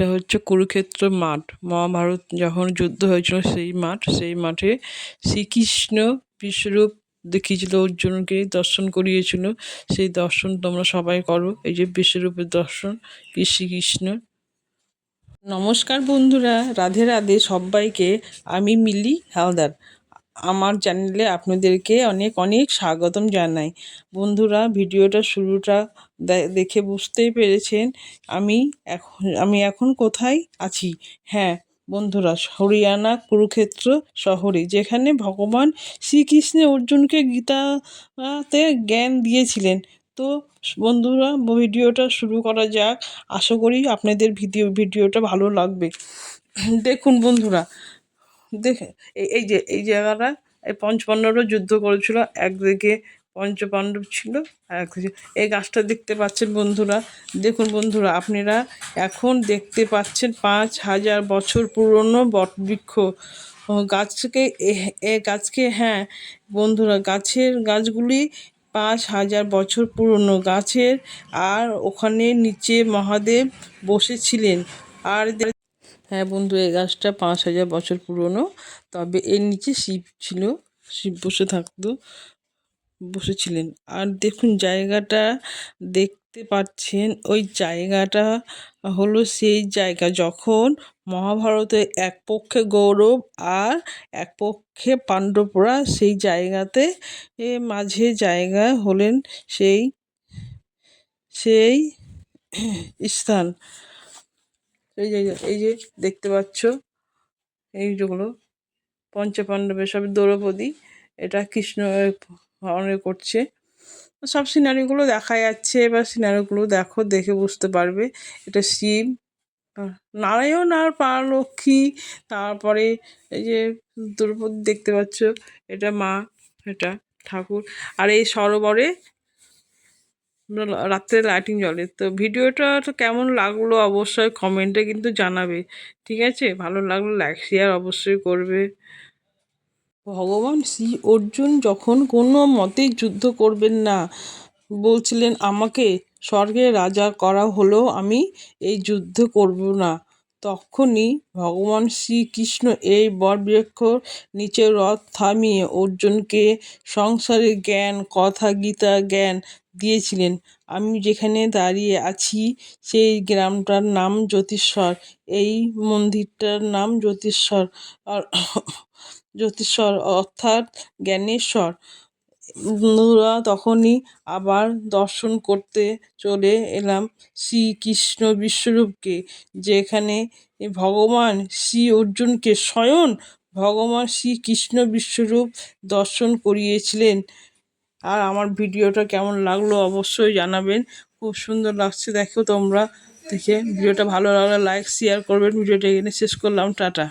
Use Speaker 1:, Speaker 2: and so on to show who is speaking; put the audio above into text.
Speaker 1: এটা হচ্ছে কুরুক্ষেত্র মাঠ। মহাভারত যখন যুদ্ধ হয়েছিল সেই মাঠ, সেই মাঠে শ্রীকৃষ্ণ বিশ্বরূপ দেখিয়েছিল, অর্জুনকে দর্শন করিয়েছিল। সেই দর্শন তোমরা সবাই করো, এই যে বিশ্বরূপের দর্শন শ্রীকৃষ্ণ। নমস্কার বন্ধুরা, রাধে রাধে সবাইকে, আমি মিলি হালদার। আমার চ্যানেলে আপনাদেরকে অনেক অনেক স্বাগতম জানাই। বন্ধুরা, ভিডিওটা শুরুটা দেখে বুঝতেই পেরেছেন আমি এখন আমি এখন কোথায় আছি? হ্যাঁ বন্ধুরা, হরিয়ানা কুরুক্ষেত্র শহরে, যেখানে ভগবান শ্রীকৃষ্ণ অর্জুনকে গীতাতে জ্ঞান দিয়েছিলেন। তো বন্ধুরা, ভিডিওটা শুরু করা যাক। আশা করি আপনাদের ভিডিও, ভিডিওটা ভালো লাগবে। দেখুন বন্ধুরা দেখে, এই- এই যে, এই জায়গাটা, এই পঞ্চপাণ্ডবরা যুদ্ধ করেছিল, একদিকে পঞ্চপাণ্ডব ছিল আর একদিকে এই গাছটা দেখতে পাচ্ছেন বন্ধুরা, দেখুন বন্ধুরা, আপনারা এখন দেখতে পাচ্ছেন পাঁচ হাজার বছর পুরনো বটবৃক্ষ। গাছকে এ- গাছকে হ্যাঁ বন্ধুরা, গাছের গাছগুলি পাঁচ হাজার বছর পুরনো। গাছের আর ওখানে নিচে মহাদেব বসেছিলেন। আর হ্যাঁ বন্ধু, এই গাছটা পাঁচ হাজার বছর পুরনো। তবে এর নিচে শিব ছিল, শিব বসে থাকতো, বসেছিলেন। আর দেখুন, জায়গাটা দেখতে পাচ্ছেন, ওই জায়গাটা হলো সেই জায়গা যখন মহাভারতে এক পক্ষে গৌরব আর এক পক্ষে পাণ্ডবরা সেই জায়গাতে, এ মাঝে জায়গা হলেন সেই সেই স্থান। এই যে এই যে দেখতে পাচ্ছ? এই যেগুলো পঞ্চপাণ্ডবের সব দ্রৌপদী, এটা কৃষ্ণ হরণে করছে। সব সিনারিগুলো দেখা যাচ্ছে, এবার সিনারিগুলো দেখো, দেখে বুঝতে পারবে। এটা শিব নারায়ণ আর লক্ষ্মী তারপরে এই যে দ্রৌপদী দেখতে পাচ্ছ, এটা মা, এটা ঠাকুর। আর এই সরোবরে রাত্রে লাইটিং জ্বলে। তো ভিডিওটা তো কেমন লাগল অবশ্যই কমেন্টে কিন্তু জানাবে। ঠিক আছে? ভালো লাগল লাইক শেয়ার অবশ্যই করবে। ভগবান শ্রী অর্জুন যখন কোনো মতেই যুদ্ধ করবেন না, বলছিলেন, আমাকে স্বর্গে রাজা করা হলেও আমি এই যুদ্ধ করব না। তখনই ভগবান শ্রীকৃষ্ণ এই বটবৃক্ষ নিচে রথ থামিয়ে অর্জুনকে সংসারের জ্ঞান, কথা, গীতা, জ্ঞান দিয়েছিলেন। আমি যেখানে দাঁড়িয়ে আছি সেই গ্রামটার নাম জ্যোতিশ্বর এই মন্দিরটার নাম জ্যোতিশ্বর আর জ্যোতিশ্বর অর্থাৎ জ্ঞানেশ্বর। বন্ধুরা, তখনই আবার দর্শন করতে চলে এলাম শ্রীকৃষ্ণ বিশ্বরূপকে, যেখানে ভগবান শ্রী অর্জুনকে স্বয়ং ভগবান শ্রীকৃষ্ণ বিশ্বরূপ দর্শন করিয়েছিলেন। আর আমার ভিডিওটা কেমন লাগল অবশ্যই জানাবেন। খুব সুন্দর লাগছে দেখো তোমরা। দেখে ভিডিওটা ভালো লাগলে লাইক শেয়ার করবেন। ভিডিওটা এখানে শেষ করলাম। টাটা।